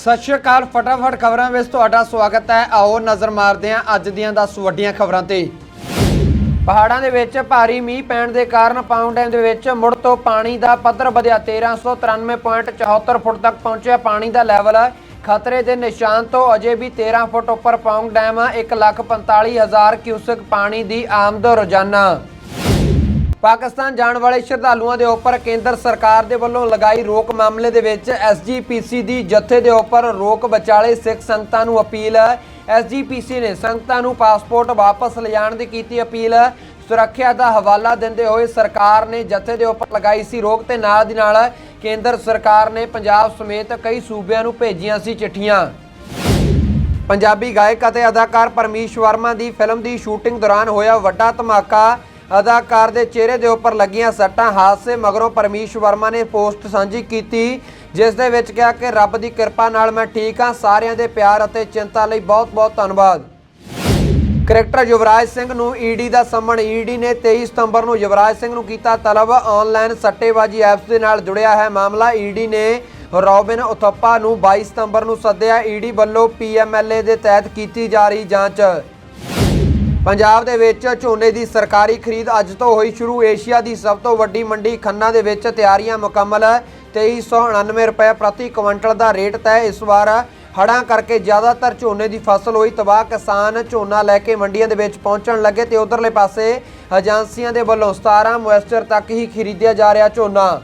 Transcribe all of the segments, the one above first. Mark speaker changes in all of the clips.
Speaker 1: ਸਤਿ ਸ਼੍ਰੀ ਅਕਾਲ ਫਟਾਫਟ ਖਬਰਾਂ ਵਿੱਚ ਤੁਹਾਡਾ ਸਵਾਗਤ ਹੈ। ਆਓ ਨਜ਼ਰ ਮਾਰਦੇ ਹਾਂ ਅੱਜ ਦੀਆਂ 10 ਵੱਡੀਆਂ ਖਬਰਾਂ ਤੇ। ਪਹਾੜਾਂ ਦੇ ਵਿੱਚ ਭਾਰੀ ਮੀਂਹ ਪੈਣ ਦੇ ਕਾਰਨ ਪਾਉਂਡ ਡੈਮ ਦੇ ਵਿੱਚ ਮੁੜ ਤੋਂ ਪਾਣੀ ਦਾ ਪੱਧਰ ਵਧਿਆ। 1393.74 ਫੁੱਟ ਤੱਕ ਪਹੁੰਚਿਆ ਪਾਣੀ ਦਾ ਲੈਵਲ। ਖਤਰੇ ਦੇ ਨਿਸ਼ਾਨ ਤੋਂ ਅਜੇ ਵੀ 13 ਫੁੱਟ ਉੱਪਰ ਪੌਂਗ ਡੈਮ 1,45,000 ਕਿਊਸਕ ਪਾਣੀ ਦੀ ਆਮਦ ਰੋਜ਼ਾਨਾ। ਪਾਕਿਸਤਾਨ ਜਾਣ ਵਾਲੇ ਸ਼ਰਧਾਲੂਆਂ ਦੇ ਉੱਪਰ ਕੇਂਦਰ ਸਰਕਾਰ ਦੇ ਵੱਲੋਂ ਲਗਾਈ ਰੋਕ ਮਾਮਲੇ ਦੇ ਵਿੱਚ ਐਸਜੀਪੀਸੀ ਦੀ ਜਥੇ ਦੇ ਉੱਪਰ ਰੋਕ ਵਿਚਾਲੇ ਸਿੱਖ ਸੰਗਤਾਂ ਨੂੰ ਅਪੀਲ। ਐਸਜੀਪੀਸੀ ਨੇ ਸੰਗਤਾਂ ਨੂੰ ਪਾਸਪੋਰਟ ਵਾਪਸ ਲਿਜਾਣ ਦੀ ਕੀਤੀ ਅਪੀਲ। ਸੁਰੱਖਿਆ ਦਾ ਹਵਾਲਾ ਦਿੰਦੇ ਹੋਏ ਸਰਕਾਰ ਨੇ ਜਥੇ ਦੇ ਉੱਪਰ ਲਗਾਈ ਸੀ ਰੋਕ ਤੇ ਨਾਲ ਦੀ ਨਾਲ ਕੇਂਦਰ ਸਰਕਾਰ ਨੇ ਪੰਜਾਬ ਸਮੇਤ ਕਈ ਸੂਬਿਆਂ ਨੂੰ ਭੇਜੀਆਂ ਸੀ ਚਿੱਠੀਆਂ। ਪੰਜਾਬੀ ਗਾਇਕ ਅਤੇ ਅਦਾਕਾਰ ਪਰਮੀਸ਼ ਵਰਮਾ ਦੀ ਫਿਲਮ ਦੀ ਸ਼ੂਟਿੰਗ ਦੌਰਾਨ ਹੋਇਆ ਵੱਡਾ ਧਮਾਕਾ। ਅਦਾਕਾਰ ਦੇ ਚਿਹਰੇ ਦੇ ਉੱਪਰ ਲੱਗੀਆਂ ਸੱਟਾਂ, ਹਾਦਸੇ ਮਗਰੋਂ ਪਰਮੀਸ਼ ਵਰਮਾ ਨੇ ਪੋਸਟ ਸਾਂਝੀ ਕੀਤੀ, ਜਿਸ ਦੇ ਵਿੱਚ ਕਿਹਾ ਕਿ ਰੱਬ ਦੀ ਕਿਰਪਾ ਨਾਲ ਮੈਂ ਠੀਕ ਹਾਂ, ਸਾਰਿਆਂ ਦੇ ਪਿਆਰ ਅਤੇ ਚਿੰਤਾ ਲਈ ਬਹੁਤ-ਬਹੁਤ ਧੰਨਵਾਦ। ਕ੍ਰਿਕਟਰ ਯੁਵਰਾਜ ਸਿੰਘ ਨੂੰ ਈਡੀ ਦਾ ਸੰਮਣ ਈਡੀ ਨੇ 23 ਸਤੰਬਰ ਨੂੰ ਯੁਵਰਾਜ ਸਿੰਘ ਨੂੰ ਕੀਤਾ ਤਲਬ, ਆਨਲਾਈਨ ਸੱਟੇਬਾਜ਼ੀ ਐਪਸ ਦੇ ਨਾਲ ਜੁੜਿਆ ਹੈ ਮਾਮਲਾ। ਈਡੀ ਨੇ ਰੋਬਿਨ ਉਥੱਪਾ ਨੂੰ 22 ਸਤੰਬਰ ਨੂੰ ਸੱਦਿਆ ਈਡੀ ਵੱਲੋਂ ਪੀਐਮਐਲਏ ਦੇ ਤਹਿਤ ਕੀਤੀ ਜਾ ਰਹੀ ਜਾਂਚ। ਪੰਜਾਬ ਦੇ ਵਿੱਚ ਝੋਨੇ ਦੀ ਸਰਕਾਰੀ ਖਰੀਦ ਅੱਜ ਤੋਂ ਹੋਈ ਸ਼ੁਰੂ। ਏਸ਼ੀਆ ਦੀ ਸਭ ਤੋਂ ਵੱਡੀ ਮੰਡੀ ਖੰਨਾ ਦੇ ਵਿੱਚ ਤਿਆਰੀਆਂ ਮੁਕੰਮਲ। 2399 ਰੁਪਏ ਪ੍ਰਤੀ ਕੁਇੰਟਲ ਦਾ ਰੇਟ ਤੈਅ। ਇਸ ਵਾਰ ਹੜ੍ਹਾਂ ਕਰਕੇ ਜ਼ਿਆਦਾਤਰ ਝੋਨੇ ਦੀ ਫਸਲ ਹੋਈ। ਤਬਾਹ ਕਿਸਾਨ ਝੋਨਾ ਲੈ ਕੇ ਮੰਡੀਆਂ ਦੇ ਵਿੱਚ ਪਹੁੰਚਣ ਲੱਗੇ ਤੇ ਉਧਰਲੇ ਪਾਸੇ ਏਜੰਸੀਆਂ ਦੇ ਵੱਲੋਂ 17 ਮੋਇਸਚਰ ਤੱਕ ਹੀ ਖਰੀਦਿਆ ਜਾ ਰਿਹਾ ਝੋਨਾ।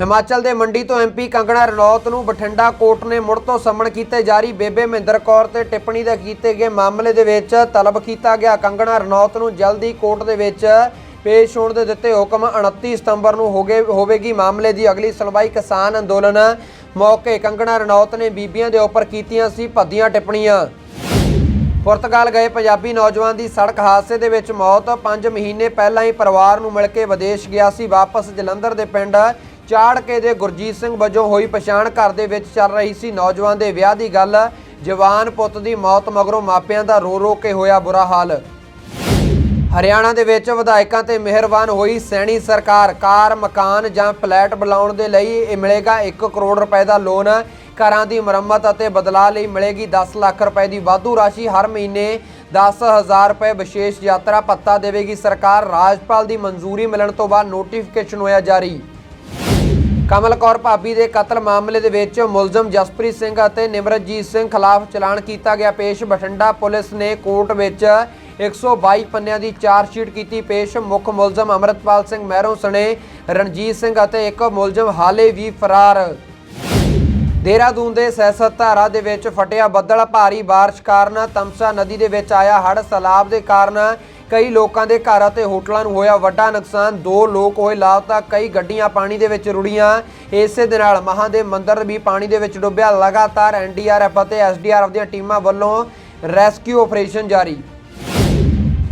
Speaker 1: ਹਿਮਾਚਲ ਦੇ ਮੰਡੀ ਤੋਂ ਐਮਪੀ ਕੰਗਣਾ ਰਣੌਤ ਨੂੰ ਬਠਿੰਡਾ ਕੋਰਟ ਨੇ ਮੁੜ ਤੋਂ ਸੰਮਣ ਕੀਤੇ ਜਾਰੀ। ਬੇਬੇ ਮਹਿੰਦਰ ਕੌਰ ਤੇ ਟਿੱਪਣੀ ਦੇ ਕੀਤੇ ਗਏ ਮਾਮਲੇ ਦੇ ਵਿੱਚ ਤਲਬ ਕੀਤਾ ਗਿਆ। ਕੰਗਣਾ ਰਣੌਤ ਨੂੰ ਜਲਦੀ ਕੋਰਟ ਦੇ ਵਿੱਚ ਪੇਸ਼ ਹੋਣ ਦੇ ਦਿੱਤੇ ਹੁਕਮ 29 ਸਤੰਬਰ ਨੂੰ ਹੋਗੇ ਹੋਵੇਗੀ ਮਾਮਲੇ ਦੀ ਅਗਲੀ ਸੁਣਵਾਈ। ਕਿਸਾਨ ਅੰਦੋਲਨ ਮੌਕੇ ਕੰਗਣਾ ਰਣੌਤ ਨੇ ਬੀਬੀਆਂ ਦੇ ਉੱਪਰ ਕੀਤੀਆਂ ਸੀ ਭੱਦੀਆਂ ਟਿੱਪਣੀਆਂ। ਪੁਰਤਗਾਲ ਗਏ ਪੰਜਾਬੀ ਨੌਜਵਾਨ ਦੀ ਸੜਕ ਹਾਦਸੇ ਦੇ ਵਿੱਚ ਮੌਤ। 5 ਮਹੀਨੇ ਪਹਿਲਾਂ ਹੀ ਪਰਿਵਾਰ ਨੂੰ ਮਿਲ ਕੇ ਵਿਦੇਸ਼ ਗਿਆ ਸੀ। ਵਾਪਸ ਜਲੰਧਰ ਦੇ ਪਿੰਡ ਚਾੜਕੇ ਦੇ ਗੁਰਜੀਤ ਸਿੰਘ ਵਜੋਂ ਹੋਈ ਪਛਾਣ ਘਰ ਦੇ ਵਿੱਚ ਚੱਲ ਰਹੀ ਸੀ। ਨੌਜਵਾਨ ਦੇ ਵਿਆਹ ਦੀ ਗੱਲ, ਜਵਾਨ ਪੁੱਤ ਦੀ ਮੌਤ ਮਗਰੋਂ ਮਾਪਿਆਂ ਦਾ ਰੋ ਰੋ ਕੇ ਹੋਇਆ ਬੁਰਾ ਹਾਲ। ਹਰਿਆਣਾ ਦੇ ਵਿੱਚ ਵਿਧਾਇਕਾਂ ਤੇ ਮਿਹਰਬਾਨ ਹੋਈ ਸੈਣੀ ਸਰਕਾਰ। ਕਾਰ, ਮਕਾਨ ਜਾਂ ਫਲੈਟ ਬਣਾਉਣ ਦੇ ਲਈ ਇਹ ਮਿਲੇਗਾ 1 ਕਰੋੜ ਰੁਪਏ ਦਾ ਲੋਨ। ਘਰਾਂ ਦੀ ਮੁਰੰਮਤ ਅਤੇ ਬਦਲਾਅ ਲਈ ਮਿਲੇਗੀ 10 ਲੱਖ ਰੁਪਏ ਦੀ ਵਾਧੂ ਰਾਸ਼ੀ। ਹਰ ਮਹੀਨੇ 10000 ਰੁਪਏ ਵਿਸ਼ੇਸ਼ ਯਾਤਰਾ ਭੱਤਾ ਦੇਵੇਗੀ ਸਰਕਾਰ। ਰਾਜਪਾਲ ਦੀ ਮਨਜ਼ੂਰੀ ਮਿਲਣ ਤੋਂ ਬਾਅਦ ਨੋਟੀਫਿਕੇਸ਼ਨ ਹੋਇਆ ਜਾਰੀ। ਕਮਲ ਕੌਰ ਭਾਬੀ ਦੇ ਕਤਲ ਮਾਮਲੇ ਦੇ ਵਿੱਚ ਮੁਲਜ਼ਮ ਜਸਪ੍ਰੀਤ ਸਿੰਘ ਅਤੇ ਨਿਮਰਤਜੀਤ ਸਿੰਘ ਖਿਲਾਫ ਚਲਾਨ ਕੀਤਾ ਗਿਆ। ਪੇਸ਼ ਬਠਿੰਡਾ ਪੁਲਿਸ ਨੇ ਕੋਰਟ ਵਿੱਚ 122 ਪੰਨਿਆਂ ਦੀ ਚਾਰਜ ਸ਼ੀਟ ਕੀਤੀ। ਪੇਸ਼ ਮੁੱਖ ਮੁਲਜ਼ਮ ਅਮਰਤਪਾਲ ਸਿੰਘ ਮਹਿਰੋਂ ਸਣੇ ਰਣਜੀਤ ਸਿੰਘ ਅਤੇ ਇੱਕ ਮੁਲਜ਼ਮ ਹਾਲੇ ਵੀ ਫਰਾਰ। ਦੇਹਰਾਦੂਨ ਦੇ ਸਿਆਸਤ ਧਾਰਾ ਦੇ ਵਿੱਚ ਫਟਿਆ ਬੱਦਲ। ਭਾਰੀ ਬਾਰਿਸ਼ ਕਾਰਨ ਤਮਸਾ ਨਦੀ ਦੇ ਵਿੱਚ ਆਇਆ ਹੜ੍ਹ। ਸੈਲਾਬ ਦੇ ਕਾਰਨ ਕਈ ਲੋਕਾਂ ਦੇ ਘਰ ਅਤੇ ਹੋਟਲਾਂ ਨੂੰ ਹੋਇਆ ਵੱਡਾ ਨੁਕਸਾਨ। ਦੋ ਲੋਕ ਹੋਏ ਲਾਪਤਾ ਕਈ ਗੱਡੀਆਂ ਪਾਣੀ ਦੇ ਵਿੱਚ ਰੁੜੀਆਂ। ਇਸੇ ਦੇ ਨਾਲ ਮਹਾਂ ਦੇ ਮੰਦਿਰ ਵੀ ਪਾਣੀ ਦੇ ਵਿੱਚ ਡੁੱਬਿਆ। ਲਗਾਤਾਰ ਐਨਡੀਆਰਐਫ ਅਤੇ ਐਸਡੀਆਰਐਫ ਦੀਆਂ ਟੀਮਾਂ ਵੱਲੋਂ ਰੈਸਕਿਊ ਆਪਰੇਸ਼ਨ ਜਾਰੀ।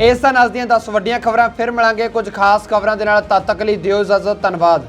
Speaker 1: ਇਸ ਤਰ੍ਹਾਂ ਅੱਜ ਦੀਆਂ 10 ਵੱਡੀਆਂ ਖਬਰਾਂ, ਫਿਰ ਮਿਲਾਂਗੇ ਕੁਝ ਖਾਸ ਖਬਰਾਂ ਦੇ ਨਾਲ। ਤਦ ਤੱਕ ਲਈ ਦਿਓ ਇਜਾਜ਼ਤ, ਧੰਨਵਾਦ।